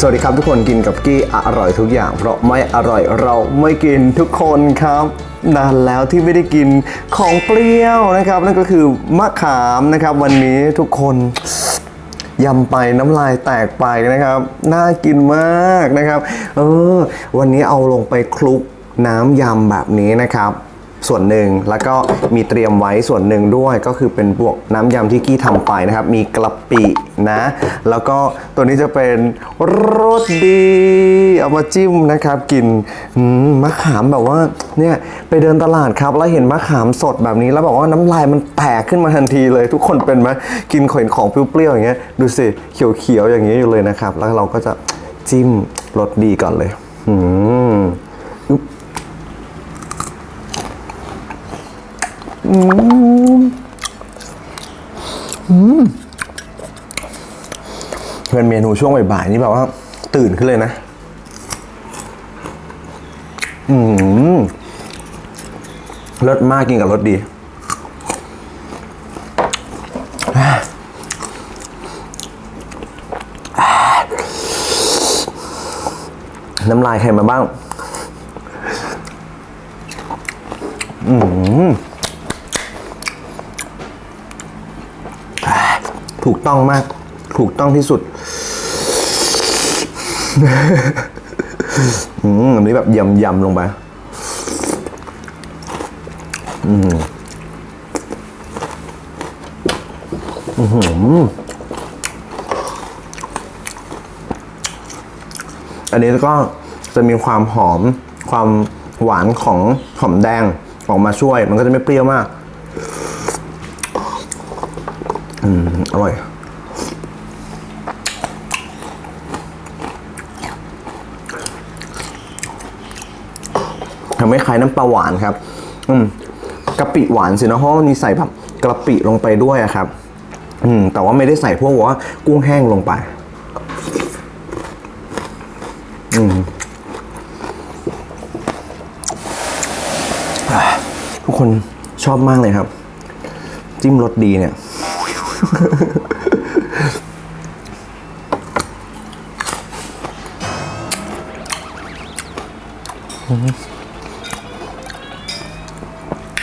สวัสดีครับทุกคนกินกับกี้อร่อยทุกอย่าง เพราะไม่อร่อยเราไม่กินทุกคนครับนานแล้วที่ไม่ได้กินของเปรี้ยวนะครับ นั่นก็คือมะขามนะครับ วันนี้ทุกคนยำไปน้ำลายแตกไปนะครับ น่ากินมากนะครับ เออ วันนี้เอาลงไปคลุกน้ำยำแบบนี้นะครับ ส่วนหนึ่งแล้วก็มีเตรียมไว้ส่วนหนึ่งด้วยก็คือเป็นบวกน้ำยำที่กี้ทำไปนะครับ มีกระปินะ แล้วก็ตัวนี้จะเป็นรสดี เอามาจิ้มนะครับ กินมมะขามแบบว่าเนี่ยไปเดินตลาดครับ แล้วเห็นมะขามสดแบบนี้ แล้วบอกว่าน้ำลายมันแตกขึ้นมาทันทีเลย ทุกคนเป็นไหมกินขนของเปรี้ยวๆอย่างเงี้ยดูสิเขียวๆอย่างเงี้ยอยู่เลยนะครับ แล้วเราก็จะจิ้มรสดีก่อนเลย อืม เป็นเมนูช่วงบ่ายๆนี่แบบว่า ตื่นขึ้นเลยนะ อืมรสมากกินกับรสดี น้ำลายใครมาบ้าง อืม ถูกต้องมาก ถูกต้องที่สุดอืมอันนี้แบบยำยำลงไป อืมอือหืออันนี้ก็จะมีความหอม ความหวานของหอมแดงออกมาช่วย มันก็จะไม่เปรี้ยวมาก อืม อร่อย ทำให้คล้ายน้ำปลาหวานครับ อืมกะปิหวานสินะเพราะว่ามีใส่แบบกะปิลงไปด้วยครับ อืม แต่ว่าไม่ได้ใส่พวกว่ากุ้งแห้งลงไป อืมทุกคนชอบมากเลยครับ จิ้มรสดีเนี่ย เพร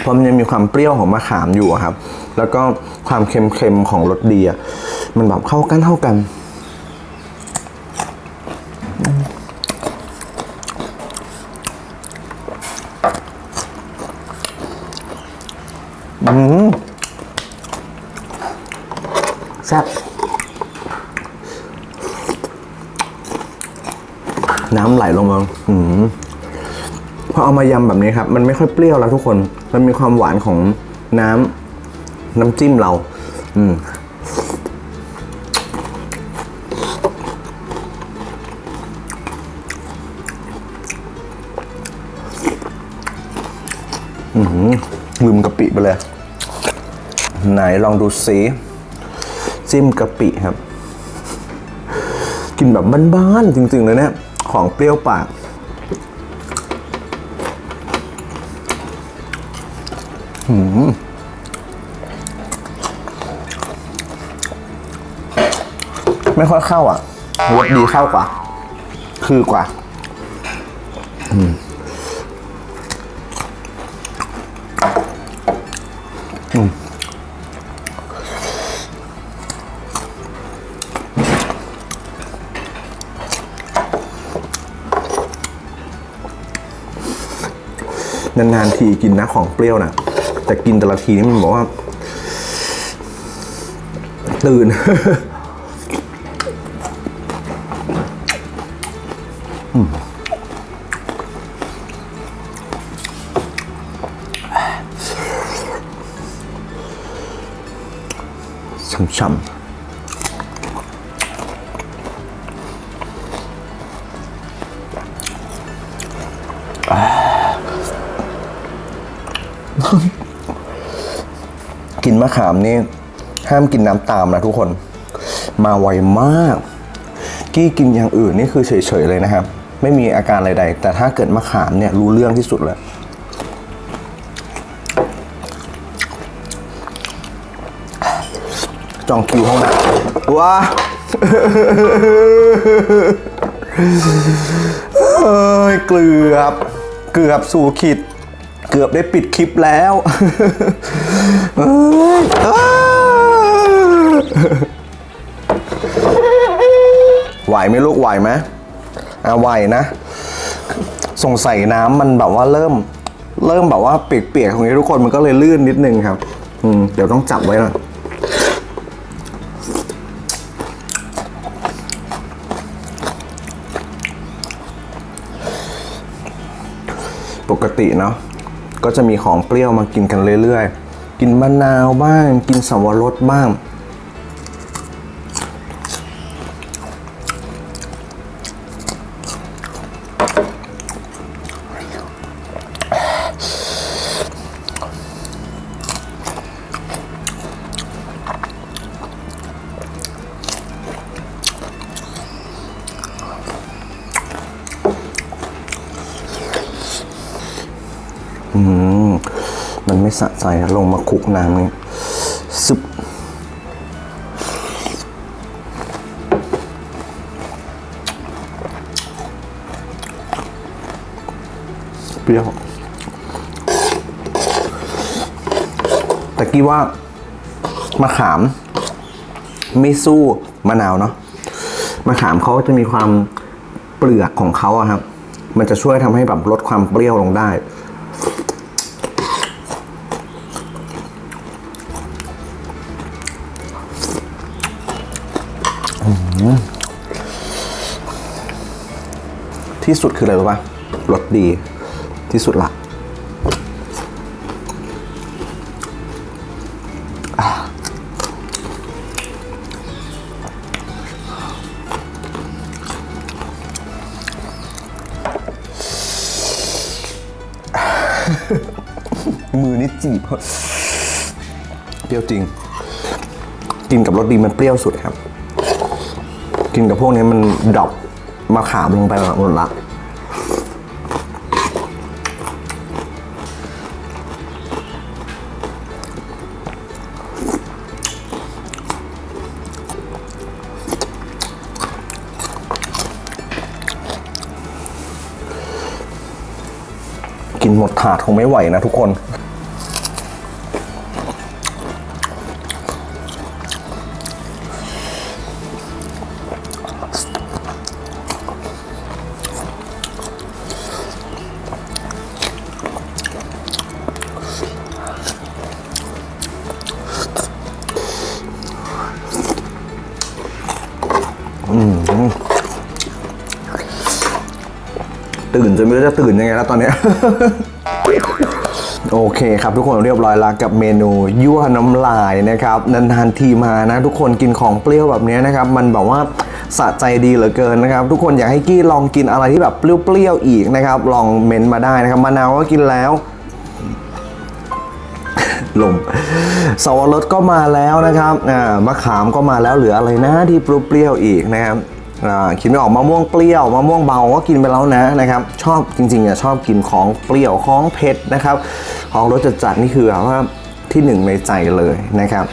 าะมันยังมีความเปรี้ยวของมะขามอยู่ครับ แล้วก็ความเค็มๆของรสดีอะมันแบบเข้ากันเข้ากัน น้ำไหลลงมาอืมพอเอามายำแบบนี้ครับ มันไม่ค่อยเปรี้ยวแล้วทุกคน มันมีความหวานของน้ำน้ำจิ้มเรา อืมลืมกะปิไปเลย ไหนลองดูซิจิ้มกะปิครับ กินแบบบ้านๆจริงๆเลยเนี่ย ของเปรี้ยวปากไม่ค่อยเข้าอะรสดีเข้ากว่า คือกว่า อืมอืม นานๆทีกินนะของเปรี้ยวนะแต่กินแต่ละทีนี่มันบอกว่า ตื่นช่ำๆ กินมะขามนี่ห้ามกินน้ำตามนะทุกคน มาไวมาก กี้กินอย่างอื่นนี่คือเฉยๆเลยนะครับ ไม่มีอาการอะไรใดแต่ถ้าเกิดมะขามเนี่ยรู้เรื่องที่สุดเลยจองคิวห้องน้ำว้าเอ้ยเกือบเกือบสู่ขีด กือบได้ปิดคลิปแล้วไหวไหมลูกไหวไหมอะไหวนะ สงสัยน้ำมันแบบว่าเริ่ม เริ่มแบบว่าเปียกๆของนี้ทุกคนมันก็เลยลื่นนิดนึงครับ อืมเดี๋ยวต้องจับไว้หน่อยปกติเนาะ ก็จะมีของเปรี้ยวมากินกันเรื่อยๆ กินมะนาวบ้าง กินสับวรสบ้าง อืมมันไม่สะใจอะลงมาคลุกน้ำนี่ซึบเปรี้ยวแต่กี้ว่ามะขาม ไม่สู้มะนาวเนาะมะขามเขาจะมีความเปลือกของเขาอะครับ มันจะช่วยทำให้แบบลดความเปรี้ยวลงได้ ที่สุดคืออะไรรู้ป่ะรสดีที่สุดละมือนี่จีบเปรี้ยวจริง กินกับรสดีมันเปรี้ยวสุดครับ กินกับพวกนี้มันดรอปมาขามลงไปหมดละกินหมดถาดคงไม่ไหวนะทุกคน รู้จะตื่นยังไงแล้วตอนเนี้ย โอเคครับทุกคนเรียบร้อยแล้วกับเมนูยั่วน้ำลายนะครับนานๆทีมานะทุกคนกินของเปรี้ยวแบบนี้นะครับมันแบบว่าสะใจดีเหลือเกินนะครับ ทุกคนอยากให้กี้ลองกินอะไรที่แบบเปรี้ยวๆอีกนะครับ ลองเมนต์มาได้นะครับมะนาวก็กินแล้วลมสวรสก็มาแล้วนะครับอ่ามะขามก็มาแล้วเหลืออะไรนะที่เปรี้ยวๆอีกนะครับ คิดไม่ออกมะม่วงเปรี้ยวมะม่วงเบาก็กินไปแล้วนะนะครับ ชอบจริงๆอะชอบกินของเปรี้ยวของเผ็ดนะครับ ของรสจัดๆนี่คือแบบว่าที่หนึ่งในใจเลยนะครับ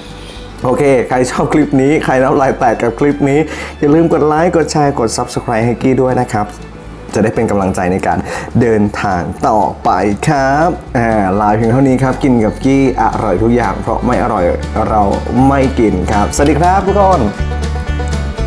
โอเค ใครชอบคลิปนี้ ใครน้ำลายแตกกับคลิปนี้ อย่าลืมกดไลค์ กดแชร์ กด Subscribe ให้กี้ด้วยนะครับ จะได้เป็นกำลังใจในการเดินทางต่อไปครับอ่าลาเพียงเท่านี้ครับ กินกับกี้อร่อยทุกอย่าง เพราะไม่อร่อยเราไม่กินครับ สวัสดีครับทุกคน